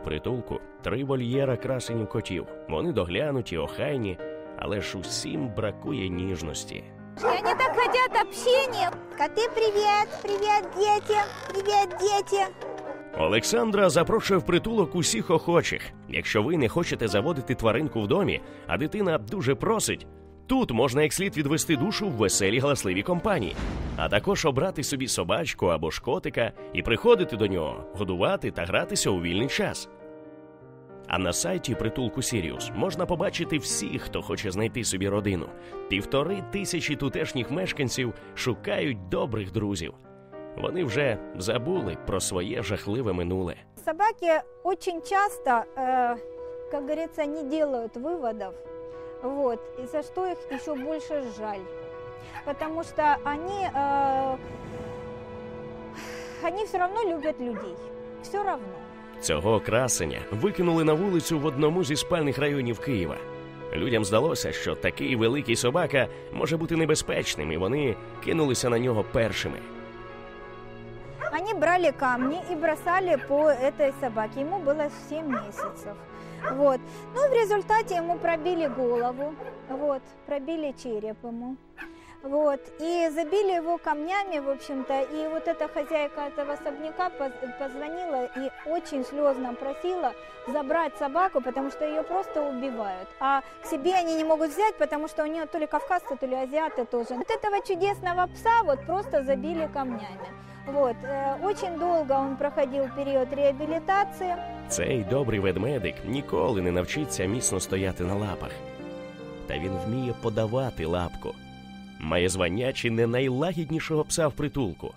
У притулку три вольєра красенів котів. Вони доглянуті, охайні, але ж усім бракує ніжності. Они так хотят общения. Коты, привет, привет, дети, привет, дети. Олександра запрошує в притулок усіх охочих. Якщо ви не хочете заводити тваринку в домі, а дитина дуже просить, тут можна як слід відвести душу в веселі галасливі компанії, а також обрати собі собачку або ж котика і приходити до нього, годувати та гратися у вільний час. А на сайті притулку Сіріус можна побачити всіх, хто хоче знайти собі родину. Півтори тисячі тутешніх мешканців шукають добрих друзів. Вони вже забули про своє жахливе минуле. Собаки очень часто, э, как говорится, не делают выводов, вот, и за что их еще больше жаль. Потому что они, э, они все равно любят людей. Все равно. Цього красеня викинули на вулицю в одному зі спальних районів Києва. Людям здалося, що такий великий собака може бути небезпечним, і вони кинулися на нього першими. Они брали камни и бросали по этой собаке. Ему было 7 месяцев. Вот. Ну, в результате ему пробили голову, вот, пробили череп ему. Вот, и забили его камнями, в общем-то, и вот эта хозяйка этого особняка поз- позвонила и очень слезно просила забрать собаку, потому что ее просто убивают. А к себе они не могут взять, потому что у нее то ли кавказцы, то ли азиаты тоже. Вот этого чудесного пса вот просто забили камнями. Вот, э, очень долго он проходил период реабилитации. Цей добрий ведмедик ніколи не навчиться міцно стояти на лапах. Та він вміє подавати лапку. Має звання чи не найлагіднішого пса в притулку.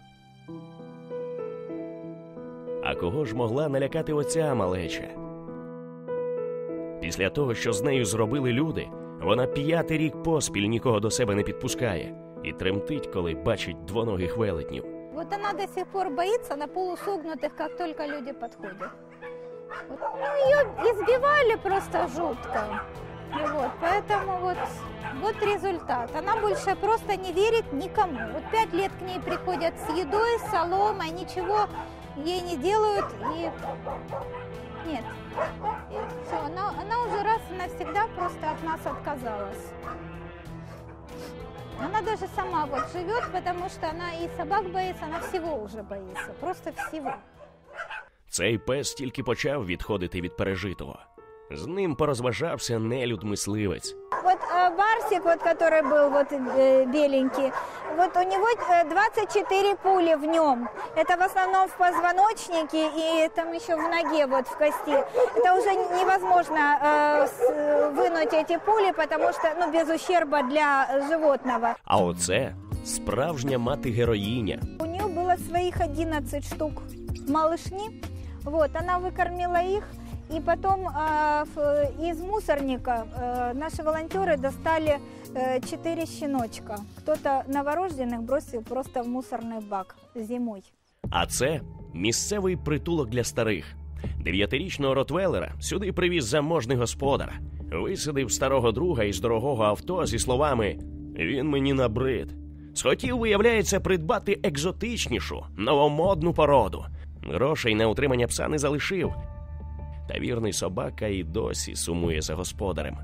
А кого ж могла налякати оця малеча? Після того, що з нею зробили люди, вона п'ятий рік поспіль нікого до себе не підпускає і тремтить, коли бачить двоногих велетнів. Вот она до сих пор боится на полусогнутых, как только люди подходят. Вот. Ну, ее избивали просто жутко. И вот, поэтому вот, вот результат. Она больше просто не верит никому. Вот пять лет к ней приходят с едой, с соломой, ничего ей не делают. И нет. И все, она, она уже раз и навсегда просто от нас отказалась. Она даже сама вот живет, потому что она и собак боится, она всего уже боится, просто всего. Цей пес тільки почав відходити від пережитого. З ним порозважався нелюд мисливець. Вот э, Барсик, вот который был вот э, беленький, вот у него э, 24 пули в нем. Это в основном в позвоночнике и там еще в ноге, вот в кости. Это уже невозможно э, с- вынуть эти пули, потому что, ну, без ущерба для животного. А оце справжня мати героїня. У нее было своих 11 штук малышни. Вот, она выкормила их. И потом а, в- из мусорника э, наши волонтеры достали э, 4 щеночка. Кто-то новорожденных бросил просто в мусорный бак зимой. А це місцевий притулок для старих. Дев'ятирічного Ротвелера сюди привіз заможний господар. Висадив старого друга із дорогого авто зі словами Він мені набрид. Схотів, виявляється, придбати екзотичнішу, новомодну породу. Грошей на утримання пса не залишив. Та вірний собака і досі сумує за господарем.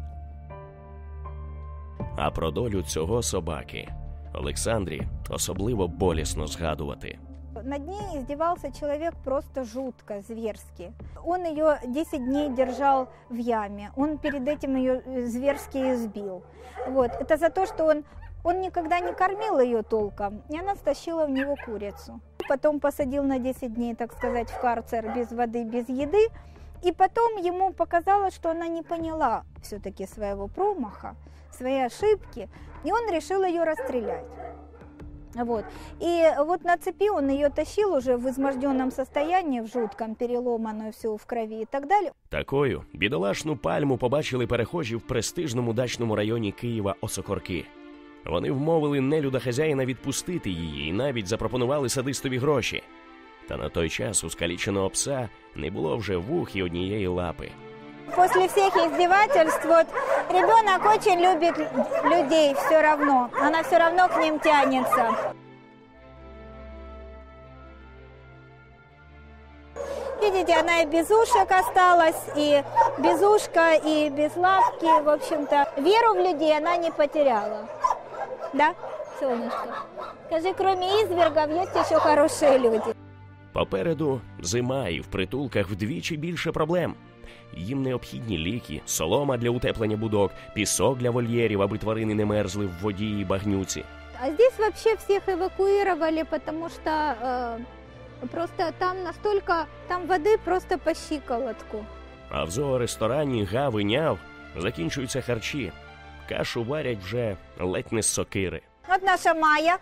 А про долю цього собаки Олександрі особливо болісно згадувати. Над ней издевался человек просто жутко, зверски. Он ее 10 дней держал в яме. Он перед этим ее э, зверски избил. Вот. Это за то, что он, он никогда не кормил ее толком, и она стащила в него курицу. Потом посадил на 10 дней, так сказать, в карцер без воды, без еды. И потом ему показалось, что она не поняла все-таки своего промаха, своей ошибки, и он решил ее расстрелять. Вот. И вот на цепи он ее тащил уже в изможденном состоянии, в жутком, переломанную всю в крови и так далее. Такою бідолашну пальму побачили перехожі в престижному дачному районі Києва Осокорки. Вони вмовили нелюда хазяїна відпустити її і навіть запропонували садистові гроші. Та на той час у скаліченого пса не було вже вух і однієї лапи. После всех издевательств, вот, ребенок очень любит людей все равно, она все равно к ним тянется. Видите, она и без ушек осталась, и без ушка, и без лапки. В общем-то, веру в людей она не потеряла. Да, солнышко? Скажи, кроме извергов, есть еще хорошие люди. Попереду зима і в притулках вдвічі більше проблем. Їм необхідні ліки, солома для утеплення будок, пісок для вольєрів, аби тварини не мерзли в воді і багнюці. А здесь вообще всех эвакуировали, потому что э, просто там настолько, там воды просто по щиколотку. А в зооресторані Гави Няв закінчуються харчі. Кашу варять вже ледь не з сокири. Вот наша Майя,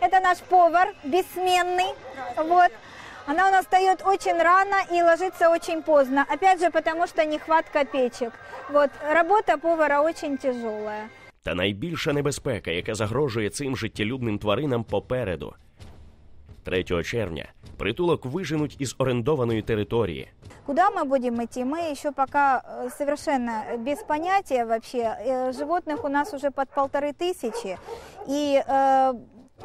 это наш повар, бессменный. Вот. Она у нас встает очень рано и ложится очень поздно. Опять же, потому что нехватка печек. Вот. Работа повара очень тяжелая. Та найбільша небезпека, яка загрожує цим життєлюбним тваринам попереду. 3 червня притулок виженуть із орендованої території. Куда мы будем идти? Мы еще пока э, совершенно без понятия вообще. Э, Животных у нас уже под полторы тысячи. И э,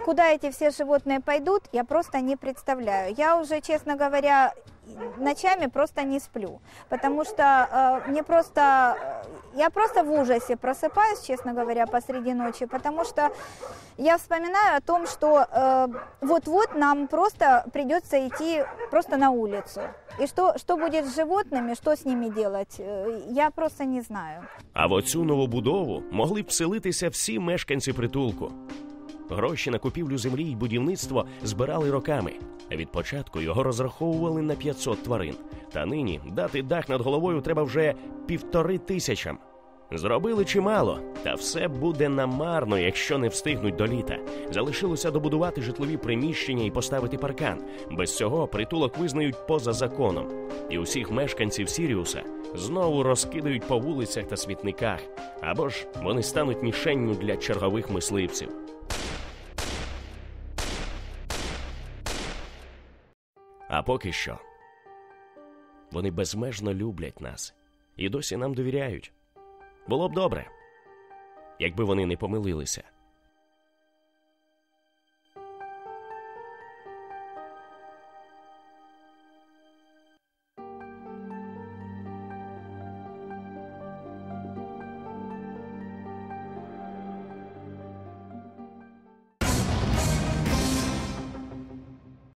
куда эти все животные пойдут, я просто не представляю. Я уже, честно говоря, ночами просто не сплю. Потому что э, мне просто... э, Я просто в ужасе просыпаюсь, честно говоря, посреди ночи. Потому что я вспоминаю о том, что э, вот-вот нам просто придется идти просто на улицу. И что, что будет с животными, что с ними делать, э, я просто не знаю. А в оцю новобудову могли б вселитися всі мешканці притулку. Гроші на купівлю землі й будівництво збирали роками. Від початку його розраховували на 500 тварин. Та нині дати дах над головою треба вже півтори тисячам. Зробили чимало, та все буде намарно, якщо не встигнуть до літа. Залишилося добудувати житлові приміщення і поставити паркан. Без цього притулок визнають поза законом. І усіх мешканців Сіріуса знову розкидають по вулицях та смітниках, або ж вони стануть мішенню для чергових мисливців. А поки що вони безмежно люблять нас і досі нам довіряють. Було б добре, якби вони не помилилися.